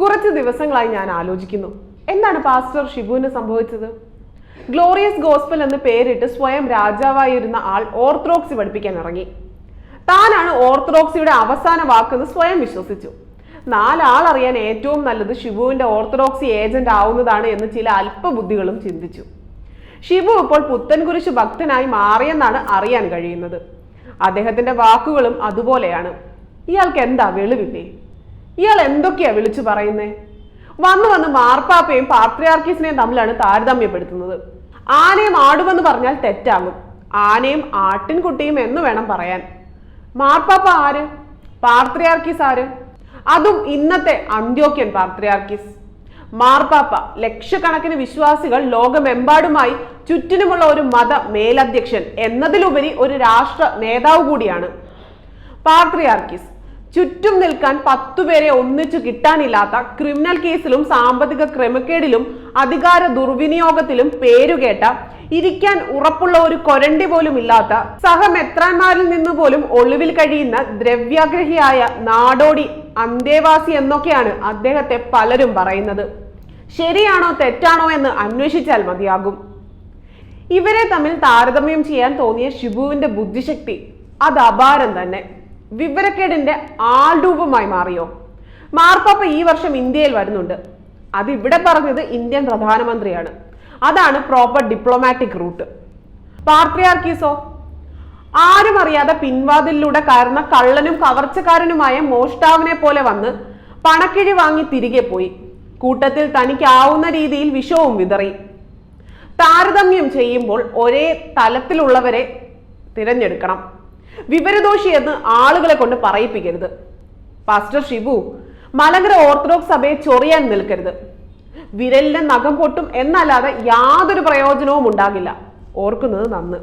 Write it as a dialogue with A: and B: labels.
A: കുറച്ച് ദിവസങ്ങളായി ഞാൻ ആലോചിക്കുന്നു. എന്താണ് പാസ്റ്റർ ഷിബുവിന് സംഭവിച്ചത്? ഗ്ലോറിയസ് ഗോസ്പൽ എന്ന് പേരിട്ട് സ്വയം രാജാവായിരുന്ന ആൾ ഓർത്തഡോക്സി പഠിപ്പിക്കാൻ ഇറങ്ങി. താനാണ് ഓർത്തഡോക്സിയുടെ അവസാന വാക്കെന്ന് സ്വയം വിശ്വസിച്ചു. നാലാൾ അറിയാൻ ഏറ്റവും നല്ലത് ഷിബുവിന്റെ ഓർത്തഡോക്സി ഏജന്റ് ആവുന്നതാണ് എന്ന് ചില അല്പബുദ്ധികളും ചിന്തിച്ചു. ഷിബു ഇപ്പോൾ പുത്തൻകുരിശ് ഭക്തനായി മാറിയെന്നാണ് അറിയാൻ കഴിയുന്നത്. അദ്ദേഹത്തിന്റെ വാക്കുകളും അതുപോലെയാണ്. ഇയാൾക്ക് എന്താ വെളിവില്ലേ? ഇയാൾ എന്തൊക്കെയാ വിളിച്ചു പറയുന്നേ? വന്നു വന്ന് മാർപ്പാപ്പയും പാത്രിയാർക്കീസിനെയും തമ്മിലാണ് താരതമ്യപ്പെടുത്തുന്നത്. ആനയും ആടുമെന്ന് പറഞ്ഞാൽ തെറ്റാകും. ആനയും ആട്ടിൻകുട്ടിയും എന്ന് വേണം പറയാൻ. മാർപ്പാപ്പ ആര്? പാർത്രിയാർക്കീസ് ആര്? അതും ഇന്നത്തെ അന്ത്യോക്യൻ പാർത്രിയാർക്കീസ് മാർപ്പാപ്പ ലക്ഷക്കണക്കിന് വിശ്വാസികൾ ലോകമെമ്പാടുമായി ചുറ്റിനുമുള്ള ഒരു മത മേലധ്യക്ഷൻ എന്നതിലുപരി ഒരു രാഷ്ട്ര നേതാവ് കൂടിയാണ്. പാത്രിയാർക്കീസ്. ചുറ്റും നിൽക്കാൻ പത്തുപേരെ ഒന്നിച്ചു കിട്ടാനില്ലാത്ത ക്രിമിനൽ കേസിലും സാമ്പത്തിക ക്രമക്കേടിലും അധികാര ദുർവിനിയോഗത്തിലും പേരുകേട്ട ഇരിക്കാൻ ഉറപ്പുള്ള ഒരു കൊരണ്ടി പോലും ഇല്ലാത്ത സഹമെത്രാന്മാരിൽ നിന്ന് പോലും ഒളിവിൽ കഴിയുന്ന ദ്രവ്യാഗ്രഹിയായ നാടോടി അന്തേവാസി എന്നൊക്കെയാണ് അദ്ദേഹത്തെ പലരും പറയുന്നത്. ശരിയാണോ തെറ്റാണോ എന്ന് അന്വേഷിച്ചാൽ മതിയാകും. ഇവരെ തമ്മിൽ താരതമ്യം ചെയ്യാൻ തോന്നിയ ഷിബുവിന്റെ ബുദ്ധിശക്തി അത് അപാരം തന്നെ. വിവരക്കേടിന്റെ ആൾരൂപമായി മാറിയോ? മാർപ്പാപ്പ ഈ വർഷം ഇന്ത്യയിൽ വരുന്നുണ്ട്. അത് ഇവിടെ പറഞ്ഞത് ഇന്ത്യൻ പ്രധാനമന്ത്രിയാണ്. അതാണ് പ്രോപ്പർ ഡിപ്ലോമാറ്റിക് റൂട്ട് പാർട്രിയാർക്കീസോ ആരും അറിയാതെ പിൻവാതിലൂടെ കയറുന്ന കള്ളനും കവർച്ചക്കാരനുമായ മോഷ്ടാവിനെ പോലെ വന്ന് പണക്കിഴി വാങ്ങി തിരികെ പോയി. കൂട്ടത്തിൽ തനിക്കാവുന്ന രീതിയിൽ വിഷവും വിതറി. താരതമ്യം ചെയ്യുമ്പോൾ ഒരേ തലത്തിലുള്ളവരെ തിരഞ്ഞെടുക്കണം. വിവരദോഷി എന്ന് ആളുകളെ കൊണ്ട് പറയിപ്പിക്കരുത്. പാസ്റ്റർ ഷിബു മലങ്കര ഓർത്തഡോക്സ് സഭയെ ചൊറിയാൻ നിൽക്കരുത്. വിരലിന്റെ നഖം പൊട്ടും എന്നല്ലാതെ യാതൊരു പ്രയോജനവും ഉണ്ടാകില്ല. ഓർക്കുന്നത് നന്ന്.